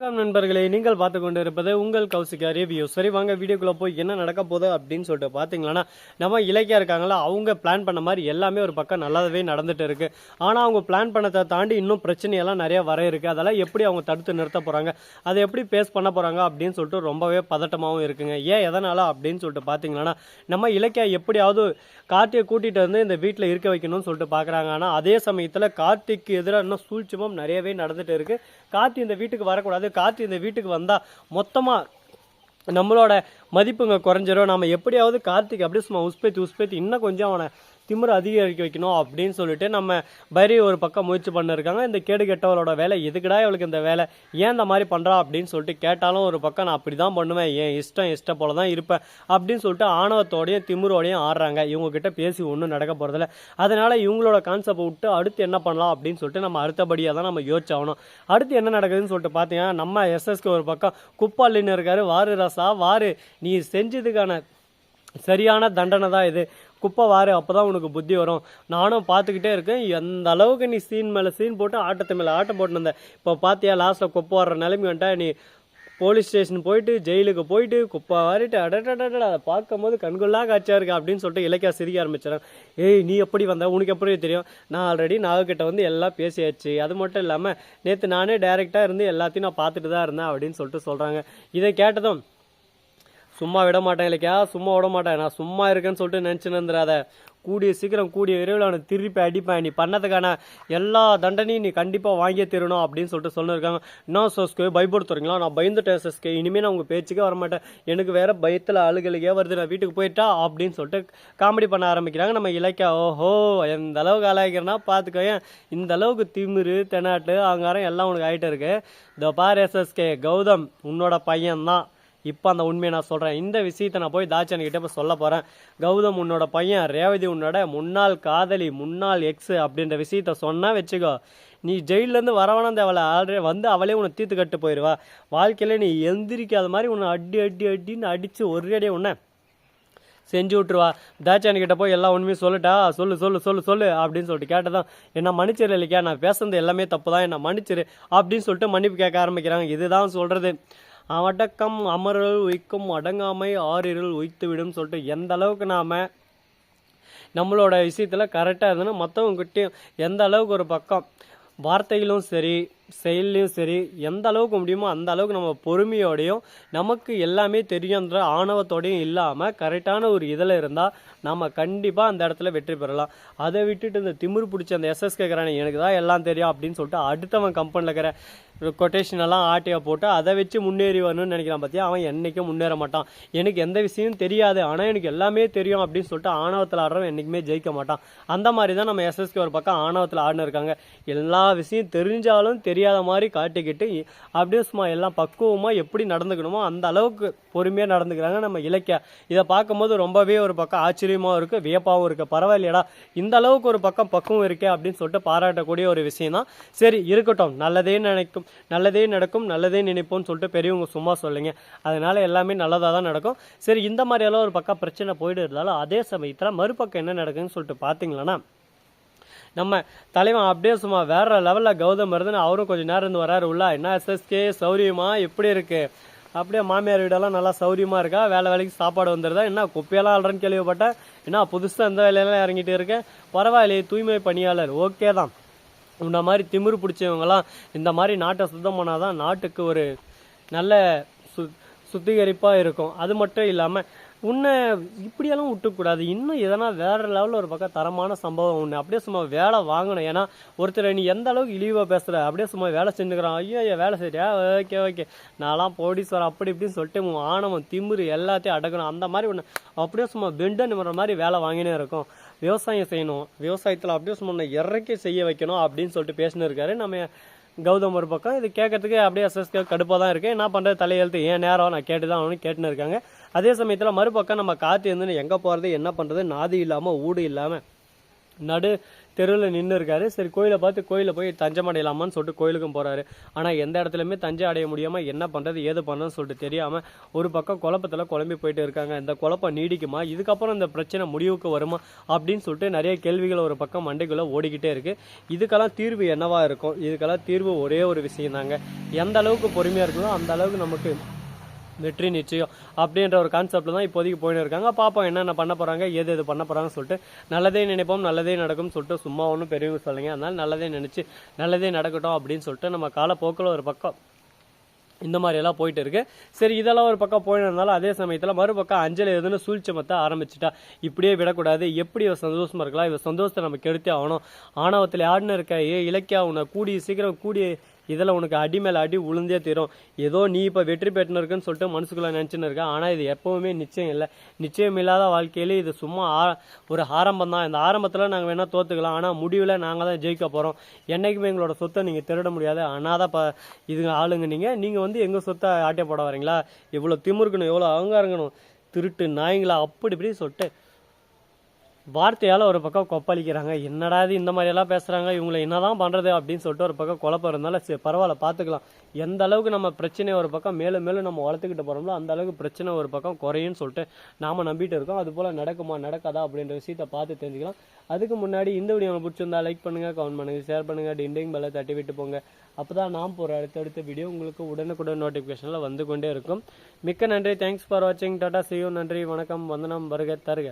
நண்பர்களே நீங்கள் பார்த்து கொண்டு இருப்பது உங்கள் கௌசிகா ரிவ்யூ சரி வாங்க வீடியோக்குள்ள போய் என்ன நடக்க போகுது அப்படின்னு சொல்லிட்டு பார்த்தீங்களன்னா நம்ம இலக்கியா இருக்காங்களா அவங்க பிளான் பண்ண மாதிரி எல்லாமே ஒரு பக்கம் நல்லாவே நடந்துட்டு இருக்கு. ஆனால் அவங்க பிளான் பண்ணதை தாண்டி இன்னும் பிரச்சனையெல்லாம் நிறைய வர இருக்கு. அதெல்லாம் எப்படி அவங்க தடுத்து நிறுத்த போறாங்க அதை எப்படி பேஸ் பண்ண போறாங்க அப்படின்னு சொல்லிட்டு ரொம்பவே பதட்டமாகவும் இருக்குங்க. ஏன் எதனால அப்படின்னு சொல்லிட்டு பார்த்தீங்கன்னா நம்ம இலக்கியா எப்படியாவது கார்த்தியை கூட்டிட்டு வந்து இந்த வீட்டில் இருக்க வைக்கணும்னு சொல்லிட்டு பார்க்குறாங்க ஆனால் அதே சமயத்தில் கார்த்திக்கு எதிராக இன்னும் சூழ்ச்சிமம் நிறையவே நடந்துட்டு இருக்கு. கார்த்தி இந்த வீட்டுக்கு வரக்கூடாது கார்த்தி இந்த வீட்டுக்கு வந்தால் மொத்தமாக நம்மளோட மதிப்புங்க குறைஞ்சிரும். நம்ம எப்படியாவது கார்த்திக் அப்படியே சும்மா உஸ்பேத்தி உஸ்பேத்தி இன்னும் கொஞ்சம் அவனை திமிர அதிகரிக்க வைக்கணும் அப்படின்னு சொல்லிட்டு நம்ம பைரி ஒரு பக்கம் முயற்சி பண்ணிருக்காங்க. இந்த கேடு கெட்டவளோட வேலை எதுக்குடா இவளுக்கு இந்த வேலை? ஏன் இந்த மாதிரி பண்ணுறா அப்படின்னு சொல்லிட்டு கேட்டாலும் ஒரு பக்கம் நான் அப்படி தான் பண்ணுவேன். என் இஷ்டம் இஷ்டம் போல தான் இருப்பேன் அப்படின்னு சொல்லிட்டு ஆணவத்தோடையும் திமிரோடையும் ஆடுறாங்க. இவங்ககிட்ட பேசி ஒன்றும் நடக்க போகிறதில்ல அதனால் இவங்களோட கான்செப்ட் விட்டு அடுத்து என்ன பண்ணலாம் அப்படின்னு சொல்லிட்டு நம்ம அடுத்தபடியாக தான் நம்ம யோசிச்சாகணும். அடுத்து என்ன நடக்குதுன்னு சொல்லிட்டு பார்த்தீங்கன்னா நம்ம எஸ்எஸ்க்கு ஒரு பக்கம் குப்பாலின்னு இருக்காரு. வாரு ரசா வாரு. நீ செஞ்சதுக்கான சரியான தண்டனை தான் இது. குப்பை வாரு அப்போ தான் உனக்கு புத்தி வரும். நானும் பார்த்துக்கிட்டே இருக்கேன். எந்த அளவுக்கு நீ சீன் மேலே சீன் போட்டு ஆட்டத்து மேலே ஆட்டம் போட்டு இருந்த. இப்போ பார்த்தியா லாஸ்ட்டில் குப்பை வர்ற நிலைமை வந்துட்டா நீ போலீஸ் ஸ்டேஷன் போயிட்டு ஜெயிலுக்கு போயிட்டு குப்பை வாரிட்டு அடடடட அதை பார்க்கும்போது கண்கொள்ளா காட்சியாக இருக்கு அப்படின்னு சொல்லிட்டு இலக்கியா சிரிக்க ஆரம்பிச்சிடறேன் ஏய் நீ எப்படி வந்த உனக்கு எப்படி தெரியும் நான் ஆல்ரெடி நாகக்கிட்ட வந்து எல்லாம் பேசியாச்சு. அது மட்டும் இல்லாமல் நேற்று நானே டைரெக்டாக இருந்து எல்லாத்தையும் நான் பார்த்துட்டு தான் இருந்தேன் அப்படின்னு சொல்லிட்டு சொல்கிறாங்க இதை கேட்டதும் சும்மா விட மாட்டேன் இல்லைக்கா? சும்மா விட மாட்டேன். நான் சும்மா இருக்கேன்னு சொல்லிட்டு நினச்சின்னு இருந்துடாத கூடிய சீக்கிரம் கூடிய விரைவில் அவனை திருப்பி அடிப்பேன். நீ பண்ணதுக்கான எல்லா தண்டனையும் நீ கண்டிப்பாக வாங்கியே தீரணும் அப்படின்னு சொல்லிட்டு சொல்லியிருக்காங்க என்ன சஸ்கே? பயப்படுத்துறீங்களா? நான் பயந்துட்டேன் சஸ்கே. இனிமேல் நான் உங்கள் பேச்சுக்கே வரமாட்டேன். எனக்கு வேற பயத்தில் அழுகலுக்கே வருது. நான் வீட்டுக்கு போயிட்டா அப்படின்னு சொல்லிட்டு காமெடி பண்ண ஆரம்பிக்கிறாங்க. நம்ம இலக்கியா ஓஹோ எந்த அளவுக்கு அழகிறனா பார்த்துக்கோ ஏன்? இந்த அளவுக்கு திமிரு தெனாட்டு அங்காரம் எல்லாம் உனக்கு ஆகிட்டு இருக்கு. இந்த பார் எஸ்எஸ்கே கௌதம் உன்னோட பையன்தான். இப்போ அந்த உண்மையை நான் சொல்கிறேன் இந்த விஷயத்தை நான் போய் தாச்சன் கிட்ட இப்போ சொல்ல போகிறேன் கௌதம் உன்னோட பையன் ரேவதி உன்னோட முன்னாள் காதலி முன்னாள் எக்ஸு அப்படின்ற விஷயத்த சொன்னால் வச்சுக்கோ. நீ ஜெயிலேருந்து வரவனா தேவலை ஆல்ரெடி வந்து அவளே உன்னை தீர்த்து கட்டு போயிடுவா வாழ்க்கையில் நீ எந்திரிக்காத மாதிரி உன்னை அடி அடி அடின்னு அடித்து ஒரு அடியே உன்ன செஞ்சு விட்ருவா தாச்சானி கிட்ட போய் எல்லா உண்மையும் சொல்லிட்டா சொல்லு சொல்லு சொல்லு சொல்லு அப்படின்னு சொல்லிட்டு கேட்டதான் என்ன மன்னிச்சிரு இல்லைக்கா நான் பேசுனது எல்லாமே தப்பு தான் என்ன மன்னிச்சிரு அப்படின்னு சொல்லிட்டு மன்னிப்பு கேட்க ஆரம்பிக்கிறாங்க. இதுதான் சொல்கிறது அடக்கம் அமரல் உய்க்கும் அடங்காமை ஆறிருள் உய்த்துவிடும் சொல்லிட்டு எந்த அளவுக்கு நாம் நம்மளோட விஷயத்தில் கரெக்டாக இருந்தோன்னா மற்றவங்ககிட்டையும் எந்த அளவுக்கு ஒரு பக்கம் வார்த்தையிலும் சரி செயல்லையும் சரி எந்த அளவுக்கு முடியுமோ அந்த அளவுக்கு நம்ம பொறுமையோடையும் நமக்கு எல்லாமே தெரியுன்ற ஆணவத்தோடையும் இல்லாமல் கரெக்டான ஒரு இதில் இருந்தால் நம்ம கண்டிப்பாக அந்த இடத்துல வெற்றி பெறலாம். அதை விட்டுட்டு இந்த திமிர் பிடிச்ச அந்த எஸ்எஸ் கேட்குறானே எனக்கு தான் எல்லாம் தெரியும் அப்படின்னு சொல்லிட்டு அடுத்தவன் கம்பெனியில் இருக்கிற கொட்டேஷன் எல்லாம் ஆட்டையை போட்டு அதை வச்சு முன்னேறி வரணும்னு நினைக்கிறான் பார்த்தியா அவன் என்றைக்கும் முன்னேற மாட்டான். எனக்கு எந்த விஷயமும் தெரியாது ஆனால் எனக்கு எல்லாமே தெரியும் அப்படின்னு சொல்லிட்டு ஆணவத்தில் ஆடுறவன் என்றைக்குமே ஜெயிக்க மாட்டான். அந்த மாதிரி தான் நம்ம எஸ்எஸ்கே ஒரு பக்கம் ஆணவத்தில் ஆடினு இருக்காங்க. எல்லா விஷயம் தெரிஞ்சாலும் தெரியாத மாதிரி காட்டிக்கிட்டு அப்படியே சும்மா எல்லாம் பக்குவமாக எப்படி நடந்துக்கணுமோ அந்த அளவுக்கு பொறுமையாக நடந்துக்கிறாங்க நம்ம இலக்கியா. இதை பார்க்கும்போது ரொம்பவே ஒரு பக்கம் ஆச்சரியமாகவும் இருக்குது வியப்பாகவும் இருக்குது பரவாயில்லையடா இந்த அளவுக்கு ஒரு பக்கம் பக்குவம் இருக்கே அப்படின்னு சொல்லிட்டு பாராட்டக்கூடிய ஒரு விஷயம் தான். சரி இருக்கட்டும் நல்லதே நினைக்கும் நல்லதே நடக்கும் நல்லதே நினைப்போம்னு சொல்லிட்டு பெரியவங்க சும்மா சொல்லுங்க. அதனால எல்லாமே நல்லதாக தான் நடக்கும். சரி இந்த மாதிரி எல்லாம் ஒரு பக்கம் பிரச்சனை போயிட்டு இருந்தாலும் அதே சமயத்தில் மறுபக்கம் என்ன நடக்குதுன்னு சொல்லிட்டு பார்த்தீங்களன்னா நம்ம தலைவன் அப்படியே சும்மா வேற லெவலில் கௌதம் இருந்துன்னு அவரும் கொஞ்சம் நேரம் இருந்து வராரு உள்ள என்ன எஸ்எஸ்கே சௌரியமா? எப்படி இருக்கு? அப்படியே மாமியார் வீடெல்லாம் நல்லா சௌரியமா இருக்கா? வேலை வேலைக்கு சாப்பாடு வந்துடுதா என்ன குப்பையெல்லாம் ஆள்றேன்னு கேள்விப்பட்டேன். என்ன புதுசாக இந்த வேலையெல்லாம் இறங்கிட்டு இருக்கேன் பரவாயில்லையே தூய்மை பணியாளர். ஓகே தான். இந்த மாதிரி திமிரு பிடிச்சவங்கலாம் இந்த மாதிரி நாட்டை சுத்தம் பண்ணாதான் நாட்டுக்கு ஒரு நல்ல சு சுத்திகரிப்பாக இருக்கும். அது மட்டும் இல்லாமல் உன்னை இப்படியெல்லாம் விட்டுக்கூடாது. இன்னும் எதனா வேற லெவலில் ஒரு பக்கம் தரமான சம்பவம் ஒன்று அப்படியே சும்மா வேலை வாங்கணும். ஏன்னா ஒருத்தர் நீ எந்த அளவுக்கு இழிவாக பேசுகிற அப்படியே சும்மா வேலை செஞ்சுக்கிறான். ஐயோ ஐயோ வேலை செய்யா ஓகே ஓகே. நான்லாம் போலீஸ்வர அப்படி இப்படின்னு சொல்லிட்டு உன் ஆணவம் திமிரு எல்லாத்தையும் அடக்கணும். அந்த மாதிரி ஒன்று அப்படியே சும்மா பெண்டை நிமிற மாதிரி வேலை வாங்கினே இருக்கும். விவசாயம் செய்யணும். விவசாயத்தில் அப்படியே சும்மா உன்னை இறக்கி செய்ய வைக்கணும் அப்படின்னு சொல்லிட்டு பேசினிருக்காரு நம்ம கௌதம் ஒரு பக்கம். இது கேட்கறதுக்கு அப்படியே எஸ்எஸ்கே கடுப்பாக தான் இருக்கு. என்ன பண்ணுறது தலையெழுத்து ஏன் நேரம் நான் கேட்டு தான் அவனு கேட்டுன்னு இருக்காங்க. அதே சமயத்தில் மறுபக்கம் நம்ம காற்று இருந்து எங்கே போகிறது என்ன பண்ணுறது நாதி இல்லாமல் ஊடு இல்லாமல் நடு தெருவில் நின்று இருக்காரு. சரி கோயிலை பார்த்து கோயிலில் போய் தஞ்சம் அடையலாமான்னு சொல்லிட்டு கோயிலுக்கும் போகிறாரு ஆனால் எந்த இடத்துலையுமே தஞ்சை அடைய முடியாமல் என்ன பண்ணுறது ஏது பண்ணுறதுன்னு சொல்லிட்டு தெரியாமல் ஒரு பக்கம் குழப்பத்தில் குழம்பி போயிட்டு இருக்காங்க. இந்த குழப்பம் நீடிக்குமா? இதுக்கப்புறம் இந்த பிரச்சனை முடிவுக்கு வருமா? அப்படின்னு சொல்லிட்டு நிறைய கேள்விகள் ஒரு பக்கம் மண்டைக்குள்ளே ஓடிக்கிட்டே இருக்குது இதுக்கெல்லாம் தீர்வு என்னவாக இருக்கும்? இதுக்கெல்லாம் தீர்வு ஒரே ஒரு விஷயம் தாங்க எந்த அளவுக்கு பொறுமையாக இருக்குதோ அந்த அளவுக்கு நமக்கு வெற்றி நிச்சயம் அப்படின்ற ஒரு கான்செப்ட்ல தான் இப்போதைக்கு போயின்னு இருக்காங்க பாப்போம் என்னென்ன பண்ண போறாங்க ஏது எது பண்ண போறாங்கன்னு சொல்லிட்டு நல்லதே நினைப்போம் நல்லதே நடக்கும்னு சொல்லிட்டு சும்மா ஒன்றும் பெரியவங்க சொல்லுங்க அதனால நல்லதே நினைச்சு நல்லதே நடக்கட்டும் அப்படின்னு சொல்லிட்டு நம்ம காலப்போக்கில் ஒரு பக்கம் இந்த மாதிரி எல்லாம் போயிட்டு இருக்கு. சரி இதெல்லாம் ஒரு பக்கம் போயிருந்தாலும் இருந்தாலும் அதே சமயத்தில் மறுபக்கம் அஞ்சலி எதுன்னு சூழ்ச்சி மத்த ஆரம்பிச்சுட்டா இப்படியே விடக்கூடாது. எப்படி இவ சந்தோஷமா இருக்கலாம்? இவ சந்தோஷத்தை நம்ம கெடுத்தே ஆகணும். ஆணவத்தில் யாருன்னு இருக்க ஏ இலக்கியா உன்னை கூடி சீக்கிரம் கூடி இதில் உனக்கு அடி மேலே அடி உளுந்தே தீரும். ஏதோ நீ இப்போ வெற்றி பெற்றுன்னு சொல்லிட்டு மனசுக்குள்ளே நினச்சின்னு இருக்க. ஆனால் இது எப்பவுமே நிச்சயம் இல்லை. நிச்சயம் இல்லாத வாழ்க்கையில இது சும்மா ஆ- ஒரு ஆரம்பம் தான் இந்த ஆரம்பத்தில் நாங்கள் வேணால் தோற்றுக்கலாம் ஆனால் முடிவில் நாங்கள் தான் ஜெயிக்க போகிறோம் என்றைக்குமே எங்களோட சொத்தை நீங்கள் திருட முடியாது. அனாத ப இதுங்க ஆளுங்க நீங்கள் நீங்கள் வந்து எங்கள் சொத்தை ஆட்டிய போட வரீங்களா? இவ்வளோ திமுருக்கணும் எவ்வளோ அகங்காரங்கணும் திருட்டு நாய்ங்களா? அப்படி இப்படி சொல்லிட்டு வார்த்தையால் ஒரு பக்கம் கொப்பளிக்கிறாங்க. என்னடா இது இந்த மாதிரியெல்லாம் பேசுகிறாங்க இவங்களை என்னதான் பண்ணுறது அப்படின்னு சொல்லிட்டு ஒரு பக்கம் குழப்பம் இருந்தாலும் சரி பரவாயில்ல பார்த்துக்கலாம் எந்த அளவுக்கு நம்ம பிரச்சனையை ஒரு பக்கம் மேலும் மேலும் நம்ம வளர்த்துக்கிட்டு போகிறோம்ல அந்த அளவுக்கு பிரச்சனை ஒரு பக்கம் குறையும்னு சொல்லிட்டு நாம் நம்பிட்டு இருக்கோம். அது போல் நடக்குமா நடக்காதா அப்படின்ற விஷயத்த பார்த்து தெரிஞ்சுக்கலாம். அதுக்கு முன்னாடி இந்த வீடியோ உங்களுக்கு பிடிச்சிருந்தா லைக் பண்ணுங்கள் கமெண்ட் பண்ணுங்க ஷேர் பண்ணுங்கள் டிண்டிங் பெல்லை தட்டி விட்டு போங்க. அப்போ தான் நாம் போகிற அடுத்தடுத்த வீடியோ உங்களுக்கு உடனுக்குடன் நோட்டிஃபிகேஷனில் வந்து கொண்டே இருக்கும். மிக்க நன்றி. தேங்க்ஸ் ஃபார் வாட்சிங் டாட்டா சியூ நன்றி. வணக்கம். வந்தனம். வருக தருக.